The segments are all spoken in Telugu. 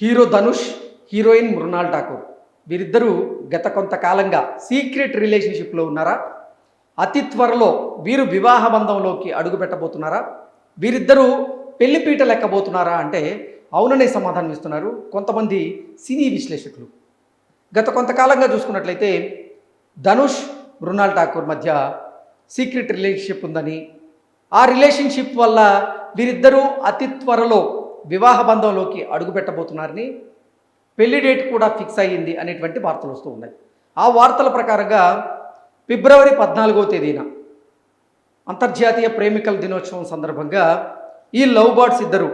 Hero Dhanush heroine Mrunal Thakur. వీరిద్దరూ గత కొంతకాలంగా సీక్రెట్ రిలేషన్షిప్లో ఉన్నారా? అతి త్వరలో వీరు వివాహ బంధంలోకి అడుగు పెట్టబోతున్నారా వీరిద్దరూ పెళ్ళిపీట లెక్కబోతున్నారా అంటే అవుననే సమాధానం ఇస్తున్నారు కొంతమంది సినీ విశ్లేషకులు. గత కొంతకాలంగా చూసుకున్నట్లయితే ధనుష్ మృణాల్ ఠాకూర్ మధ్య సీక్రెట్ రిలేషన్షిప్ ఉందని ఆ రిలేషన్షిప్ వల్ల వీరిద్దరూ అతి త్వరలో వివాహ బంధంలోకి అడుగు పెట్టబోతున్నారని పెళ్ళి డేట్ కూడా ఫిక్స్ అయ్యింది అనేటువంటి వార్తలు వస్తూ ఉన్నాయి. ఆ వార్తల ప్రకారంగా ఫిబ్రవరి పద్నాలుగో తేదీన అంతర్జాతీయ ప్రేమికల దినోత్సవం సందర్భంగా ఈ లవ్ బర్డ్స్ ఇద్దరు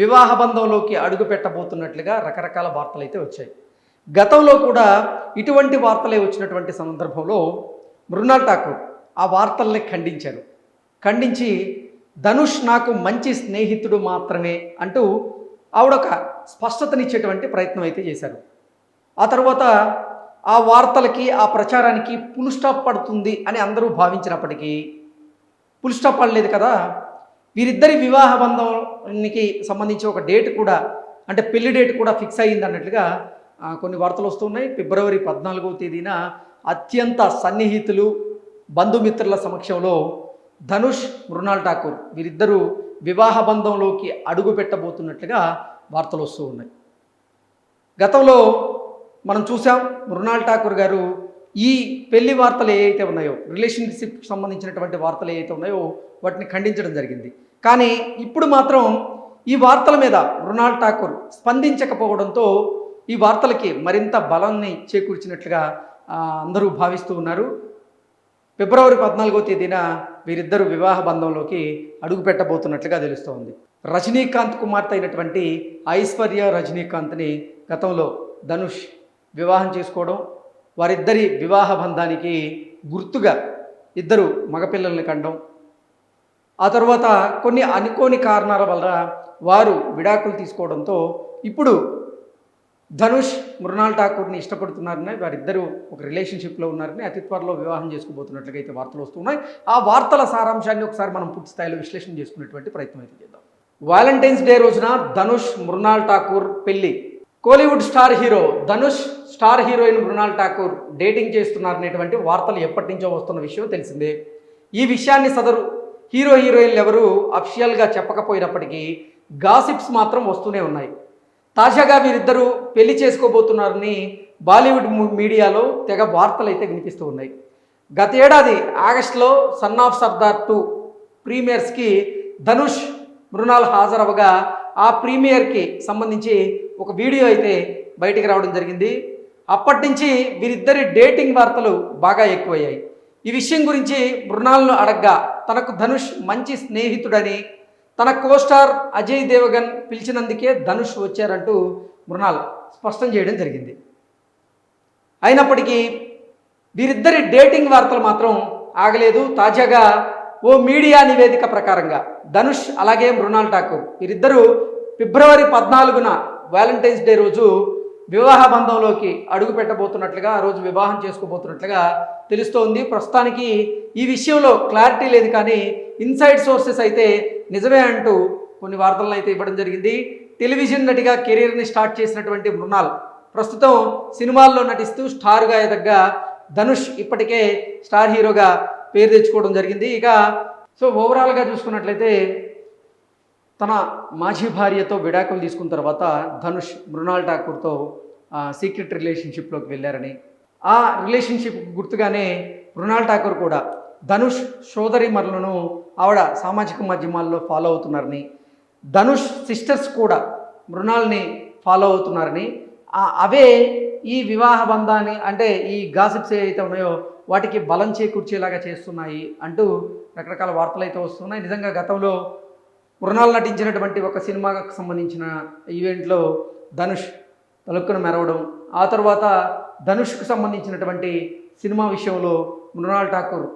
వివాహ బంధంలోకి అడుగు పెట్టబోతున్నట్లుగా రకరకాల వార్తలు అయితే వచ్చాయి. గతంలో కూడా ఇటువంటి వార్తలే వచ్చినటువంటి సందర్భంలో మృణాల్ ఠాకూర్ ఆ వార్తల్ని ఖండించారు. ఖండించి ధనుష్ నాకు మంచి స్నేహితుడు మాత్రమే అంటూ ఆవిడొక స్పష్టతనిచ్చేటువంటి ప్రయత్నం అయితే చేశారు. ఆ తర్వాత ఆ వార్తలకి ఆ ప్రచారానికి పుల్ స్టాప్ పడుతుంది అని అందరూ భావించినప్పటికీ పుల్ స్టాప్ పడలేదు కదా. వీరిద్దరి వివాహ బంధానికి సంబంధించి ఒక డేట్ కూడా అంటే పెళ్ళి డేట్ కూడా ఫిక్స్ అయ్యింది అన్నట్లుగా కొన్ని వార్తలు వస్తున్నాయి. ఫిబ్రవరి పద్నాలుగవ తేదీన అత్యంత సన్నిహితులు బంధుమిత్రుల సమక్షంలో ధనుష్ మృణాల్ ఠాకూర్ వీరిద్దరూ వివాహ బంధంలోకి అడుగు పెట్టబోతున్నట్లుగా వార్తలు వస్తూ ఉన్నాయి. గతంలో మనం చూసాం మృణాల్ ఠాకూర్ గారు ఈ పెళ్ళి వార్తలు ఏవైతే ఉన్నాయో రిలేషన్షిప్కి సంబంధించినటువంటి వార్తలు ఏవైతే ఉన్నాయో వాటిని ఖండించడం జరిగింది. కానీ ఇప్పుడు మాత్రం ఈ వార్తల మీద మృణాల్ ఠాకూర్ స్పందించకపోవడంతో ఈ వార్తలకి మరింత బలాన్ని చేకూర్చినట్లుగా అందరూ భావిస్తూ ఉన్నారు. ఫిబ్రవరి పద్నాలుగో తేదీన వీరిద్దరు వివాహ బంధంలోకి అడుగు పెట్టబోతున్నట్లుగా తెలుస్తోంది. రజనీకాంత్ కుమార్తె అయినటువంటి ఐశ్వర్య రజనీకాంత్ని గతంలో ధనుష్ వివాహం చేసుకోవడం వారిద్దరి వివాహ బంధానికి గుర్తుగా ఇద్దరు మగపిల్లల్ని కండం ఆ తర్వాత కొన్ని అనుకోని కారణాల వల్ల వారు విడాకులు తీసుకోవడంతో ఇప్పుడు ధనుష్ మృణాల్ ఠాకూర్ని ఇష్టపడుతున్నారని వారిద్దరూ ఒక రిలేషన్షిప్లో ఉన్నారని అతి త్వరలో వివాహం చేసుకోబోతున్నట్లుగా అయితే వార్తలు వస్తున్నాయి. ఆ వార్తల సారాంశాన్ని ఒకసారి మనం పూర్తి స్థాయిలో విశ్లేషణ చేసుకునేటువంటి ప్రయత్నం అయితే చేద్దాం. వాలంటైన్స్ డే రోజున ధనుష్ మృణాల్ ఠాకూర్ పెళ్ళి Kollywood star hero Dhanush star heroine Mrunal Thakur dating చేస్తున్నారనేటువంటి వార్తలు ఎప్పటి నుంచో వస్తున్న విషయం తెలిసిందే. ఈ విషయాన్ని సదరు హీరో హీరోయిన్లు ఎవరు అఫిషియల్గా చెప్పకపోయినప్పటికీ గాసిప్స్ మాత్రం వస్తూనే ఉన్నాయి. తాజాగా వీరిద్దరూ పెళ్ళి చేసుకోబోతున్నారని బాలీవుడ్ మీడియాలో తెగ వార్తలు అయితే వినిపిస్తూ ఉన్నాయి. గత ఏడాది ఆగస్టులో సన్ ఆఫ్ సర్దార్ టూ ప్రీమియర్స్కి ధనుష్ మృణాల్ హాజరవగా ఆ ప్రీమియర్కి సంబంధించి ఒక వీడియో అయితే బయటికి రావడం జరిగింది. అప్పటి నుంచి వీరిద్దరి డేటింగ్ వార్తలు బాగా ఎక్కువయ్యాయి. ఈ విషయం గురించి మృణాలను అడగ్గా తనకు ధనుష్ మంచి స్నేహితుడని తన కోస్టార్ అజయ్ దేవగన్ పిలిచినందుకే ధనుష్ వచ్చారంటూ మృణాల్ స్పష్టం చేయడం జరిగింది. అయినప్పటికీ వీరిద్దరి డేటింగ్ వార్తలు మాత్రం ఆగలేదు. తాజాగా ఓ మీడియా నివేదిక ప్రకారంగా ధనుష్ అలాగే మృణాల్ ఠాకూర్ వీరిద్దరూ ఫిబ్రవరి పద్నాలుగున వ్యాలంటైన్స్ డే రోజు వివాహ బంధంలోకి అడుగు పెట్టబోతున్నట్లుగా ఆ రోజు వివాహం చేసుకోబోతున్నట్లుగా తెలుస్తోంది. ప్రస్తుతానికి ఈ విషయంలో క్లారిటీ లేదు కానీ ఇన్సైడ్ సోర్సెస్ అయితే నిజమే అంటూ కొన్ని వార్తలను అయితే ఇవ్వడం జరిగింది. టెలివిజన్ నటిగా కెరీర్ని స్టార్ట్ చేసినటువంటి మృణాల్ ప్రస్తుతం సినిమాల్లో నటిస్తూ స్టార్గా ఎదగ్గ ధనుష్ ఇప్పటికే స్టార్ హీరోగా పేరు తెచ్చుకోవడం జరిగింది. ఇక సో ఓవరాల్గా చూసుకున్నట్లయితే తన మాజీ భార్యతో విడాకులు తీసుకున్న తర్వాత ధనుష్ మృణాల్ ఠాకూర్తో సీక్రెట్ రిలేషన్షిప్లోకి వెళ్ళారని. ఆ రిలేషన్షిప్ గుర్తుగానే మృణాల్ ఠాకూర్ కూడా ధనుష్ సోదరి మరులను ఆవిడ సామాజిక మాధ్యమాల్లో ఫాలో అవుతున్నారని. ధనుష్ సిస్టర్స్ కూడా మృణాల్ని ఫాలో అవుతున్నారని. అవే ఈ వివాహ బంధాన్ని అంటే ఈ గాసిప్స్ ఏవైతే ఉన్నాయో వాటికి బలం చేకూర్చేలాగా చేస్తున్నాయి అంటూ రకరకాల వార్తలు అయితే వస్తున్నాయి. నిజంగా గతంలో మృణాల్ నటించినటువంటి ఒక సినిమాకు సంబంధించిన ఈవెంట్లో ధనుష్ తలుక్కును మెరవడం ఆ తర్వాత ధనుష్కు సంబంధించినటువంటి సినిమా విషయంలో మృణాల్ ఠాకూర్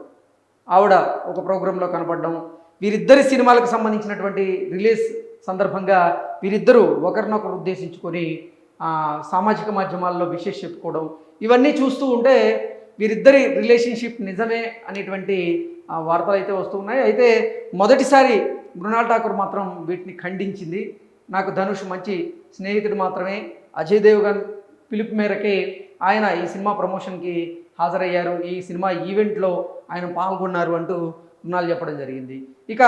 ఆవిడ ఒక ప్రోగ్రాంలో కనపడడం వీరిద్దరి సినిమాలకు సంబంధించినటువంటి రిలీజ్ సందర్భంగా వీరిద్దరూ ఒకరినొకరు ఉద్దేశించుకొని సామాజిక మాధ్యమాల్లో విశేష చెప్పుకోవడం ఇవన్నీ చూస్తూ ఉంటే వీరిద్దరి రిలేషన్షిప్ నిజమే అనేటువంటి వార్తలు అయితే వస్తున్నాయి అయితే మొదటిసారి మృణాల్ ఠాకూర్ మాత్రం వీటిని ఖండించింది. నాకు ధనుష్ మంచి స్నేహితుడు మాత్రమే. అజయ్ దేవ్గన్ పిలుపు మేరకే ఆయన ఈ సినిమా ప్రమోషన్కి హాజరయ్యారు. ఈ సినిమా ఈవెంట్లో ఆయన పాల్గొన్నారు అంటూ రుణాలు చెప్పడం జరిగింది. ఇక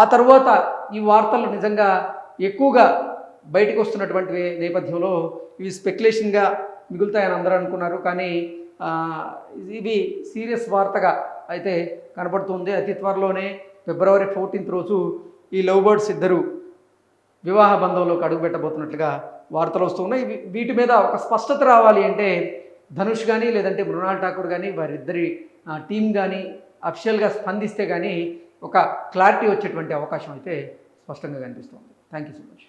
ఆ తర్వాత ఈ వార్తలు నిజంగా ఎక్కువగా బయటకు వస్తున్నటువంటి నేపథ్యంలో ఇవి స్పెక్యులేషన్గా మిగులుతాయని అందరూ అనుకున్నారు. కానీ ఇవి ఇది సీరియస్ వార్తగా అయితే కనబడుతుంది అతి త్వరలోనే ఫిబ్రవరి ఫోర్టీన్త్ రోజు ఈ లవ్ బర్డ్స్ ఇద్దరు వివాహ బంధంలోకి అడుగుపెట్టబోతున్నట్లుగా వార్తలు వస్తున్నాయి వీటి మీద ఒక స్పష్టత రావాలి అంటే ధనుష్ కానీ లేదంటే మృణాల్ ఠాకూర్ కానీ వారిద్దరి టీం కానీ అఫిషియల్గా స్పందిస్తే కానీ ఒక క్లారిటీ వచ్చేటువంటి అవకాశం అయితే స్పష్టంగా కనిపిస్తుంది. Thank you so much.